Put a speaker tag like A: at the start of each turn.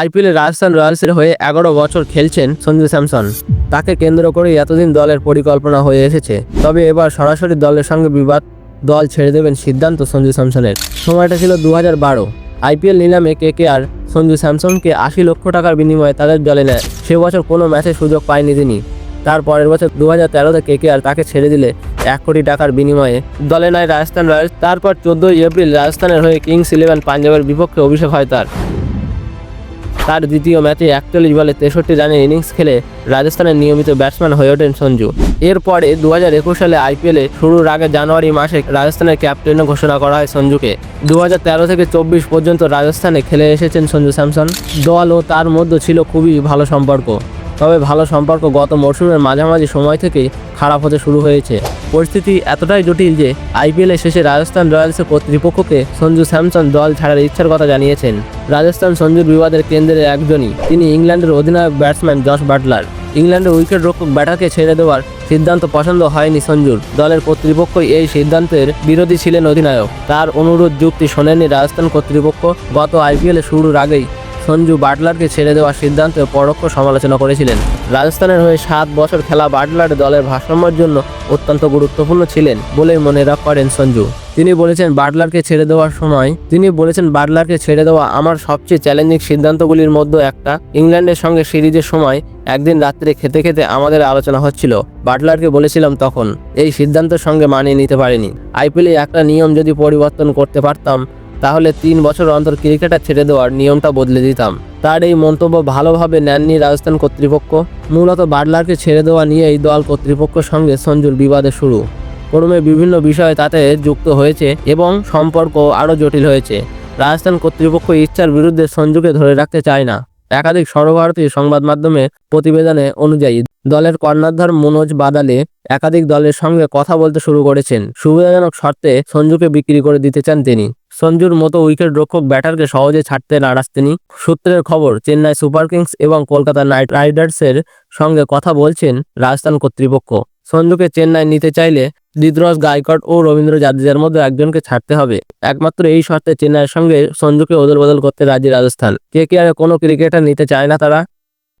A: আইপিএলে রাজস্থান রয়্যালসের হয়ে এগারো বছর খেলছেন সঞ্জু স্যামসন। তাকে কেন্দ্র করেই এতদিন দলের পরিকল্পনা হয়ে এসেছে। তবে এবার সরাসরি দলের সঙ্গে বিবাদ, দল ছেড়ে দেবেন সিদ্ধান্ত সঞ্জু স্যামসনের। সময়টা ছিল দু হাজার বারো। আইপিএল নিলামে কে কে আর সঞ্জু স্যামসনকে আশি লক্ষ টাকার বিনিময়ে তাদের দলে নেয়। সে বছর কোনো ম্যাচে সুযোগ পায়নি তিনি। তার পরের বছর দু হাজার তেরোতে কে কে আর তাকে ছেড়ে দিলে এক কোটি টাকার বিনিময়ে দলে নেয় রাজস্থান রয়্যালস। তারপর চোদ্দোই এপ্রিল রাজস্থানের হয়ে কিংস ইলেভেন পাঞ্জাবের বিপক্ষে অভিষেক হয় তার। তার দ্বিতীয় ম্যাচে একচল্লিশ বলে তেষট্টি রানের ইনিংস খেলে রাজস্থানের নিয়মিত ব্যাটসম্যান হয়ে ওঠেন সঞ্জু। এরপরে দু হাজার একুশ সালে আইপিএলে শুরুর আগে জানুয়ারি মাসে রাজস্থানের ক্যাপ্টেনও ঘোষণা করা হয় সঞ্জুকে। দু হাজার তেরো থেকে চব্বিশ পর্যন্ত রাজস্থানে খেলে এসেছেন সঞ্জু স্যামসন। দল ও তার মধ্যে ছিল খুবই ভালো সম্পর্ক। তবে ভালো সম্পর্ক গত মরশুমের মাঝামাঝি সময় থেকেই খারাপ হতে শুরু হয়েছে। পরিস্থিতি এতটাই জটিল যে আইপিএলের শেষে রাজস্থান রয়্যালসের কর্তৃপক্ষকে সঞ্জু স্যামসন দল ছাড়ার ইচ্ছার কথা জানিয়েছেন। রাজস্থান সঞ্জুর বিবাদের কেন্দ্রের একজনই, তিনি ইংল্যান্ডের অধিনায়ক ব্যাটসম্যান জশ বাটলার। ইংল্যান্ডের উইকেট রক্ষক ব্যাটারকে ছেড়ে দেওয়ার সিদ্ধান্ত পছন্দ হয়নি সঞ্জুর। দলের কর্তৃপক্ষই এই সিদ্ধান্তের বিরোধী ছিলেন অধিনায়ক। তার অনুরোধ যুক্তি শোনেনি রাজস্থান কর্তৃপক্ষ। গত আইপিএলে শুরুর আগেই সঞ্জু বাটলারকে ছেড়ে দেওয়ার সিদ্ধান্তে পরোক্ষ সমালোচনা করেছিলেন। রাজস্থানের হয়ে সাত বছর খেলা বাটলার দলের ভারসাম্যের জন্য অত্যন্ত গুরুত্বপূর্ণ ছিলেন বলেই মনে করেন সঞ্জু। তিনি বলেছেন, বাটলারকে ছেড়ে দেওয়ার সময়, তিনি বলেছেন, বাটলারকে ছেড়ে দেওয়া আমার সবচেয়ে চ্যালেঞ্জিং সিদ্ধান্তগুলির মধ্যে একটা। ইংল্যান্ডের সঙ্গে সিরিজের সময় একদিন রাত্রে খেতে খেতে আমাদের আলোচনা হচ্ছিল। বাটলারকে বলেছিলাম তখন, এই সিদ্ধান্তের সঙ্গে মানিয়ে নিতে পারিনি। আইপিএলে একটা নিয়ম যদি পরিবর্তন করতে পারতাম তাহলে তিন বছর অন্তর ক্রিকেটার ছেড়ে দেওয়ার নিয়মটা বদলে দিতাম। তার এই মন্তব্য ভালোভাবে নেননি রাজস্থান কর্তৃপক্ষ। মূলত বাটলারকে ছেড়ে দেওয়া নিয়েই দল কর্তৃপক্ষের সঙ্গে সঞ্জুর বিবাদে শুরু। ক্রমে বিভিন্ন বিষয়ে তাতে যুক্ত হয়েছে এবং সম্পর্ক আরও জটিল হয়েছে। রাজস্থান কর্তৃপক্ষ ইচ্ছার বিরুদ্ধে সঞ্জুকে ধরে রাখতে চায় না। একাধিক সর্বভারতীয় সংবাদ মাধ্যমে প্রতিবেদনে অনুযায়ী দলের কর্ণাধ্যর মনোজ বাদালে একাধিক দলের সঙ্গে কথা বলতে শুরু করেছেন। সুবিধাজনক শর্তে সঞ্জুকে বিক্রি করে দিতে চান তিনি। সঞ্জুর মতো উইকেট রক্ষক ব্যাটারকে সহজে ছাড়তে নারাজ তিনি। সূত্রের খবর, চেন্নাই সুপার কিংস এবং কলকাতা নাইট রাইডার্সের সঙ্গে কথা বলছেন রাজস্থান কর্তৃপক্ষ। সঞ্জুকে চেন্নাই নিতে চাইলে দিদ্রস গায়কট ও রবীন্দ্র জাদেজার মধ্যে একজনকে ছাড়তে হবে। একমাত্র এই শর্তে চেন্নাইয়ের সঙ্গে সঞ্জুকে ওদল বদল করতে রাজি রাজস্থান। কে কে আর কোনো ক্রিকেটার নিতে চায় না তারা?